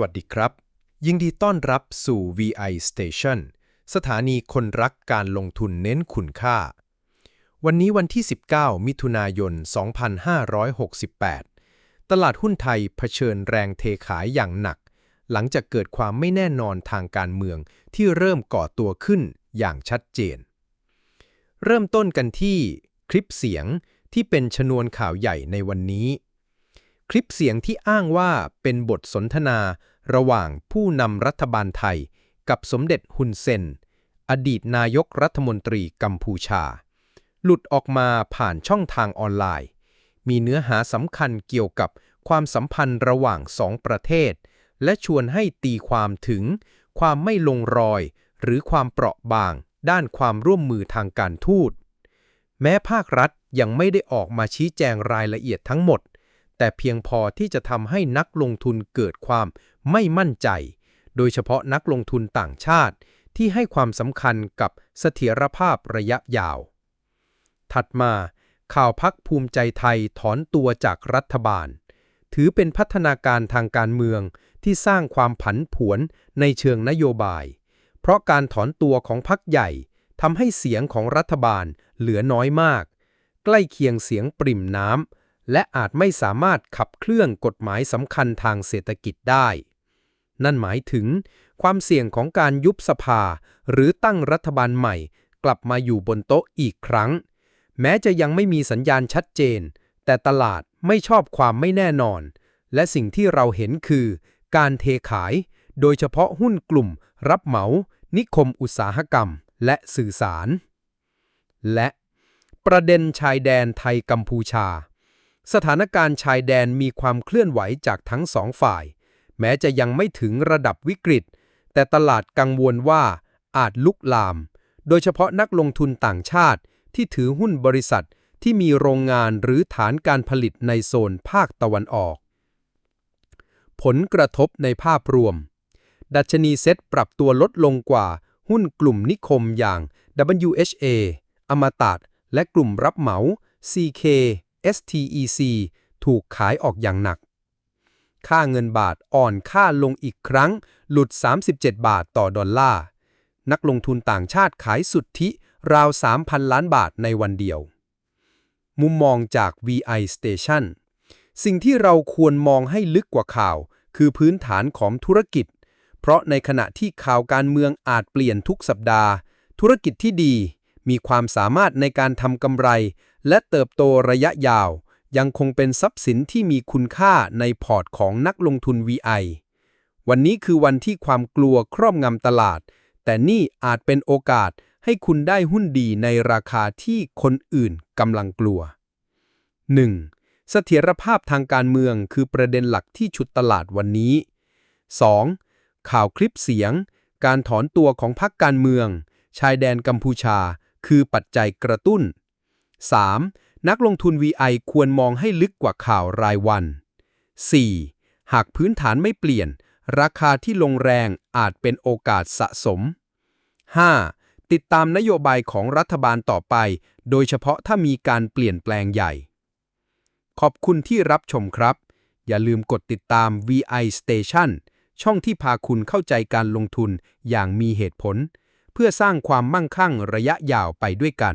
วัสดีครับ ยินดีต้อนรับสู่ VI Station สถานีคนรักการลงทุนเน้นคุณค่า วันนี้วันที่ 19 มิถุนายน 2568 ตลาดหุ้นไทยเผชิญแรงเทขายอย่างหนัก หลังจากเกิดความไม่แน่นอนทางการเมืองที่เริ่มก่อตัวขึ้นอย่างชัดเจน เริ่มต้นกันที่คลิปเสียงที่เป็นชนวนข่าวใหญ่ในวันนี้ คลิปเสียงที่อ้างว่าเป็นบทสนทนาระหว่างผู้นำรัฐบาลไทย กับสมเด็จฮุนเซน อดีตนายกรัฐมนตรีกัมพูชา หลุดออกมาผ่านช่องทางออนไลน์ มีเนื้อหาสำคัญเกี่ยวกับความสัมพันธ์ระหว่างสองประเทศ และชวนให้ตีความถึง ความไม่ลงรอย หรือความเปราะบาง ด้านความร่วมมือทางการทูต แม้ภาครัฐยังไม่ได้ออกมาชี้แจงรายละเอียดทั้งหมด แต่เพียงพอที่จะทำให้นักลงทุนเกิดความไม่มั่นใจ โดยเฉพาะนักลงทุนต่างชาติ ที่ให้ความสำคัญกับเสถียรภาพระยะยาว ถัดมาข่าวพักภูมิใจไทยถอนตัวจากรัฐบาล ถือเป็นพัฒนาการทางการเมืองที่สร้างความผันผวนในเชิงนโยบาย เพราะการถอนตัวของพักใหญ่ทำให้เสียงของรัฐบาลเหลือน้อยมาก ใกล้เคียงเสียงปริ่มน้ำ และอาจไม่สามารถขับเคลื่อนกฎหมายสำคัญทางเศรษฐกิจได้ นั่นหมายถึง ความเสี่ยงของการยุบสภา หรือตั้งรัฐบาลใหม่ กลับมาอยู่บนโต๊ะอีกครั้ง แม้จะยังไม่มีสัญญาณชัดเจน แต่ตลาดไม่ชอบความไม่แน่นอน และสิ่งที่เราเห็นคือ การเทขาย โดยเฉพาะหุ้นกลุ่ม รับเหมา นิคมอุตสาหกรรม และสื่อสาร และ ประเด็นชายแดนไทยกัมพูชา สถานการณ์ชายแดนมีความเคลื่อนไหวจากทั้งสองฝ่าย แม้จะยังไม่ถึงระดับวิกฤต แต่ตลาดกังวลว่าอาจลุกลาม โดยเฉพาะนักลงทุนต่างชาติที่ถือหุ้นบริษัทที่มีโรงงานหรือฐานการผลิตในโซนภาคตะวันออก ผลกระทบในภาพรวม ดัชนีเซ็ตปรับตัวลดลงกว่า หุ้นกลุ่มนิคมอย่าง WHA อมตะและกลุ่มรับเหมา CK STEC ถูกขายออกอย่างหนัก ค่าเงินบาทอ่อนค่าลงอีกครั้ง หลุด 37 บาทต่อดอลลาร์ นักลงทุนต่างชาติขายสุทธิราว 3,000 ล้านบาทในวันเดียว มุมมองจาก VI Station สิ่งที่เราควรมองให้ลึกกว่าข่าว คือพื้นฐานของธุรกิจ เพราะในขณะที่ข่าวการเมืองอาจเปลี่ยนทุกสัปดาห์ ธุรกิจที่ดี มีความสามารถในการทำกำไร และเติบโตระยะยาว ยังคงเป็นทรัพย์สินที่มีคุณค่าในพอร์ตของนักลงทุน VI วันนี้คือวันที่ความกลัวครอบงำตลาด แต่นี่อาจเป็นโอกาสให้คุณได้หุ้นดีในราคาที่คนอื่นกำลังกลัว 1. เสถียรภาพทางการเมืองคือประเด็นหลักที่ชุดตลาดวันนี้ 2. ข่าวคลิปเสียง การถอนตัวของพรรคการเมือง ชายแดนกัมพูชา คือปัจจัยกระตุ้น 3. นักลงทุน VI ควรมองให้ลึกกว่าข่าวรายวัน 4. หากพื้นฐานไม่เปลี่ยน ราคาที่ลงแรงอาจเป็นโอกาสสะสม 5. ติดตามนโยบายของรัฐบาลต่อไป โดยเฉพาะถ้ามีการเปลี่ยนแปลงใหญ่ ขอบคุณที่รับชมครับ อย่าลืมกดติดตาม VI Station ช่องที่พาคุณเข้าใจการลงทุนอย่างมีเหตุผล เพื่อสร้างความมั่งคั่งระยะยาวไปด้วยกัน